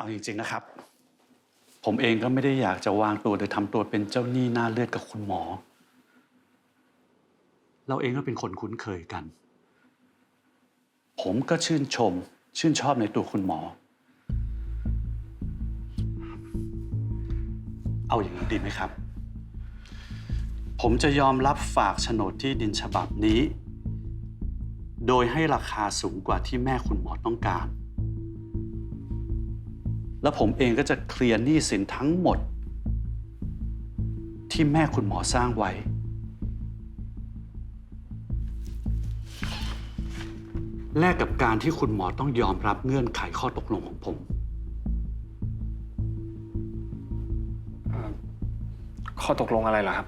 เอาจริงๆนะครับ ผมเองก็ไม่ได้อยากจะวางตัวหรือทำตัวเป็นเจ้าหนี้หน้าเลือดกับคุณหมอ เราเองก็เป็นคนคุ้นเคยกัน ผมก็ชื่นชม ชื่นชอบในตัวคุณหมอ เอาอย่างนี้ดีไหมครับ ผมจะยอมรับฝากโฉนดที่ดินฉบับนี้ โดยให้ราคาสูงกว่าที่แม่คุณหมอต้องการ แล้วผมเองก็จะเคลียร์หนี้สินทั้งหมด ที่แม่คุณหมอสร้างไว้ แลกกับการที่คุณหมอต้องยอมรับเงื่อนไขข้อตกลงของผม ข้อตกลงอะไรเหรอครับ